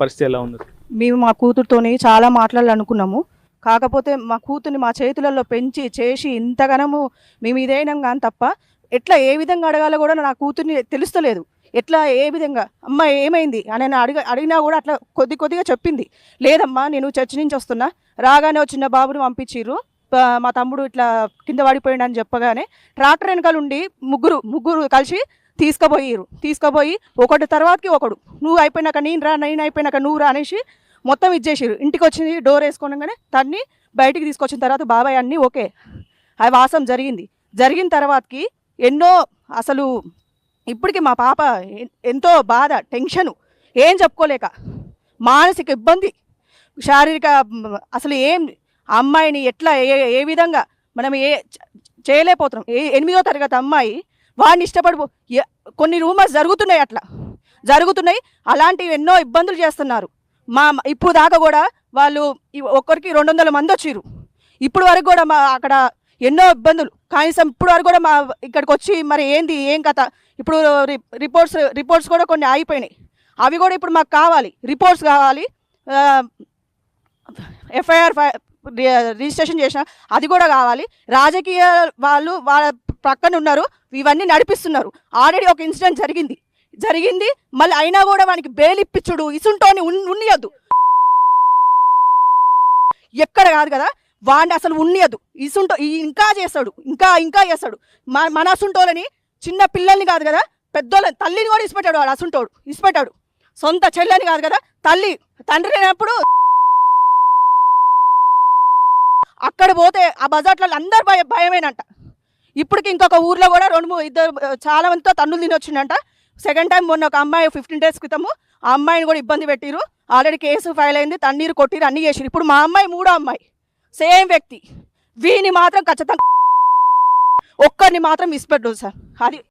పరిస్థితి ఎలా ఉంది? మేము మా కూతురుతోని చాలా మాట్లాడాలనుకున్నాము. కాకపోతే మా కూతుర్ని మా చేతులలో పెంచి చేసి ఇంతగానము మేము ఇదైనాం కానీ తప్ప ఎట్లా ఏ విధంగా అడగాలో కూడా నా కూతుర్ని తెలుస్తలేదు. ఎట్లా ఏ విధంగా? అమ్మ ఏమైంది? అని నేను అడిగ అడిగినా కూడా అట్లా కొద్ది కొద్దిగా చెప్పింది. లేదమ్మా నేను చర్చి నుంచి వస్తున్నా. రాగానే వచ్చిన బాబుని పంపించిర్రు. మా తమ్ముడు ఇట్లా కింద పడిపోయిండు అని చెప్పగానే ట్రాక్టర్ వెనకాల ఉండి ముగ్గురు ముగ్గురు కలిసి తీసుకుపోయిర్రు తీసుకుపోయి ఒకటి తర్వాతకి ఒకడు. నువ్వు అయిపోయినాక నేను రా నేను అయిపోయినాక నువ్వు రా అనేసి మొత్తం ఇచ్చేసిర్రు. ఇంటికి వచ్చి డోర్ వేసుకోగానే తన్ని బయటికి తీసుకొచ్చిన తర్వాత బాబాయ్ అన్నీ ఓకే. ఆ వాసం జరిగింది. జరిగిన తర్వాతకి ఎన్నో అసలు ఇప్పటికి మా పాప ఎంతో బాధ టెన్షను. ఏం చెప్పుకోలేక మానసిక ఇబ్బంది. శారీరక అసలు ఏం ఆ అమ్మాయిని ఎట్లా ఏ ఏ విధంగా మనం ఏ చేయలేకపోతున్నాం. ఏ ఎనిమిదో తరగతి అమ్మాయి వాడిని ఇష్టపడు కొన్ని రూమర్స్ జరుగుతున్నాయి అట్లా. జరుగుతున్నాయి. అలాంటివి ఎన్నో ఇబ్బందులు చేస్తున్నారు. మా ఇప్పుడు దాకా కూడా వాళ్ళు ఒక్కరికి రెండు వందల మంది వచ్చిర్రు. ఇప్పుడు వరకు కూడా మా అక్కడ ఎన్నో ఇబ్బందులు. కనీసం ఇప్పుడు వరకు కూడా మా ఇక్కడికి వచ్చి మరి ఏంది ఏం కథ? ఇప్పుడు రి- రిపోర్ట్స్ రిపోర్ట్స్ కూడా కొన్ని ఆగిపోయినాయి. అవి కూడా ఇప్పుడు మాకు కావాలి. రిపోర్ట్స్ కావాలి. ఎఫ్ఐఆర్ రిజిస్ట్రేషన్ చేసిన అది కూడా కావాలి. రాజకీయ వాళ్ళు వాళ్ళ పక్కన ఉన్నారు ఇవన్నీ నడిపిస్తున్నారు. ఆల్రెడీ ఒక ఇన్సిడెంట్ జరిగింది. జరిగింది మళ్ళీ అయినా కూడా వానికి బెయిల్ ఇప్పించుడు ఇసుంటోని ఉన్నియద్దు. ఎక్కడ కాదు కదా వాడిని అసలు ఉన్నియదు ఇసుంటో ఈ- ఇంకా చేస్తాడు ఇంకా ఇంకా చేస్తాడు. మన మన అసుంటోలని చిన్న పిల్లల్ని కాదు కదా పెద్దోళ్ళని తల్లిని కూడా ఇసిపెట్టాడు వాడు అసుంటోడు ఇసిపెట్టాడు. సొంత చెల్లెని కాదు కదా తల్లి తండ్రి లేనప్పుడు అక్కడ పోతే ఆ బజార్లలో అందరు భయ భయమేనంట. ఇప్పటికి ఇంకొక ఊర్లో కూడా రెండు మూడు ఇద్దరు చాలా మందితో తన్నులు తినొచ్చిండంట. సెకండ్ టైం మొన్న ఒక అమ్మాయి ఫిఫ్టీన్ డేస్ క్రితము ఆ అమ్మాయిని కూడా ఇబ్బంది పెట్టిరు ఆల్రెడీ కేసు ఫైల్ అయింది తన్నీరు కొట్టిరు అన్ని చేసిరు ఇప్పుడు మా అమ్మాయి మూడో అమ్మాయి. సేమ్ వ్యక్తి. వీని మాత్రం ఖచ్చితంగా ఒక్కరిని మాత్రం ఇసిపెట్టు సార్. అది